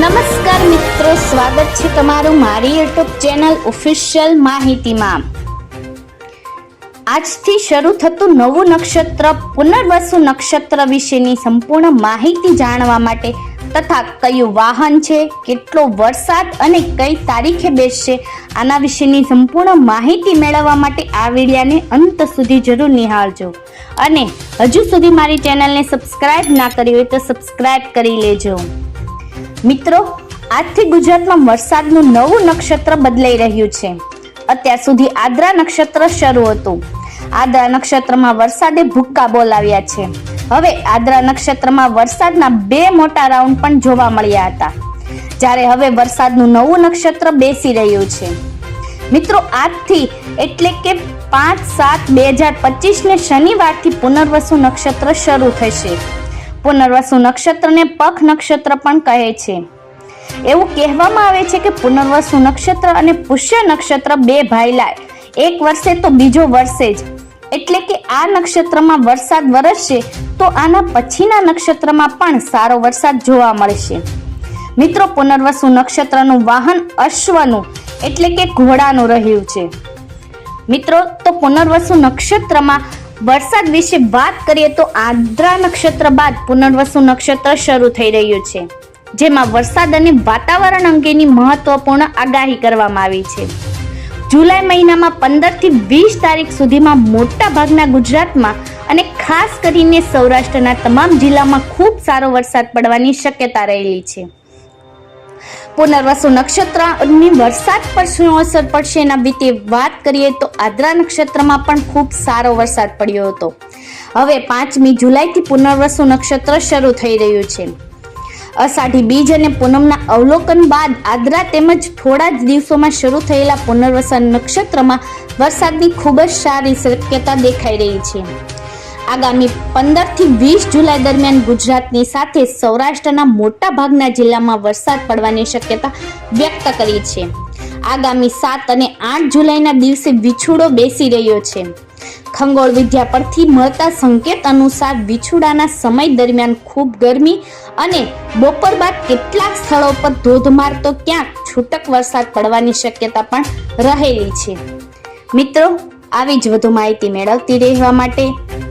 નમસ્કાર મિત્રો, સ્વાગત છે તમારું મારી યુટ્યુબ ચેનલ ઓફિશિયલ માહિતીમાં. આજથી શરૂ થતું નવું નક્ષત્ર, પુનર્વસુ નક્ષત્ર વિશેની સંપૂર્ણ માહિતી જાણવા માટે તથા કયું વાહન છે, કેટલો વરસાદ અને કઈ તારીખે બેસશે, આના વિશેની સંપૂર્ણ માહિતી મેળવવા માટે આ વિડીયાને અંત સુધી જરૂર નિહાળજો. અને હજુ સુધી મારી ચેનલને સબસ્ક્રાઇબ ના કરી હોય તો સબસ્ક્રાઇબ કરી લેજો. મિત્રો, આજથી ગુજરાતમાં વરસાદનું નવું નક્ષત્ર બદલાઈ રહ્યું છે. અત્યાર સુધી આદ્રા નક્ષત્ર શરૂ હતું. આદ્રા નક્ષત્રમાં વરસાદે ભૂક્કા બોલાવ્યા છે. હવે આદ્રા નક્ષત્રમાં વરસાદના બે મોટા રાઉન્ડ પણ જોવા મળ્યા હતા. જ્યારે હવે વરસાદનું નવું નક્ષત્ર બેસી રહ્યું છે. મિત્રો, આજથી એટલે કે પાંચ સાત બે હજાર પચીસને શનિવારથી પુનર્વસુ નક્ષત્ર શરૂ થશે. પુનર્વસુ નક્ષત્રને પખ નક્ષત્ર પણ કહે છે. એવું કહેવામાં આવે છે કે પુનર્વસુ નક્ષત્ર અને પુષ્ય નક્ષત્ર બે ભાઈલા એક વર્ષે તો બીજો વર્ષે જ. એટલે કે આ નક્ષત્રમાં વરસાદ વરસશે તો આના પછીના નક્ષત્રમાં પણ સારો વરસાદ જોવા મળશે. મિત્રો, પુનર્વસુ નક્ષત્રનું વાહન અશ્વનું, એટલે કે ઘોડાનું રહ્યું છે. મિત્રો, તો પુનર્વસુ નક્ષત્રમાં વરસાદ વિશે વાત કરીએ તો આદ્રા નક્ષત્ર બાદ પુનર્વસુ નક્ષત્ર શરૂ થઈ રહ્યું છે, જેમાં વરસાદ અને વાતાવરણ અંગેની મહત્વપૂર્ણ આગાહી કરવામાં આવી છે. જુલાઈ મહિનામાં પંદરથી વીસ તારીખ સુધીમાં મોટા ભાગના ગુજરાતમાં અને ખાસ કરીને સૌરાષ્ટ્રના તમામ જિલ્લામાં ખૂબ સારો વરસાદ પડવાની શક્યતા રહેલી છે. પુનર્વસુ નક્ષત્રની વરસાદ પર શું અસર પડશે એના વિશે વાત કરીએ તો આદ્રા નક્ષત્રમાં પણ ખૂબ સારો વરસાદ પડ્યો હતો. હવે પાંચમી જુલાઈથી પુનર્વસુ નક્ષત્ર શરૂ થઈ રહ્યું છે. અષાઢી બીજ અને પૂનમના અવલોકન બાદ આદ્રા તેમજ થોડા જ દિવસોમાં શરૂ થયેલા પુનર્વસન નક્ષત્રમાં વરસાદની ખૂબ જ સારી શક્યતા દેખાઈ રહી છે. આગામી પંદરથી વીસ જુલાઈ દરમિયાન ગુજરાતની સાથે સૌરાષ્ટ્રના મોટા ભાગના જિલ્લામાં વરસાદ પડવાની શક્યતા વ્યક્ત કરી છે. આગામી સાત અને આઠ જુલાઈના દિવસે વિછુડો બેસી રહ્યો છે. ખંગોળ વિદ્યા પરથી મળતા સંકેત અનુસાર વિછુડાના સમય દરમિયાન ખૂબ ગરમી અને બપોર બાદ કેટલાક સ્થળો પર ધોધમાર તો ક્યાંક છૂટક વરસાદ પડવાની શક્યતા પણ રહેલી છે. મિત્રો, આવી જ વધુ માહિતી મેળવતી રહેવા માટે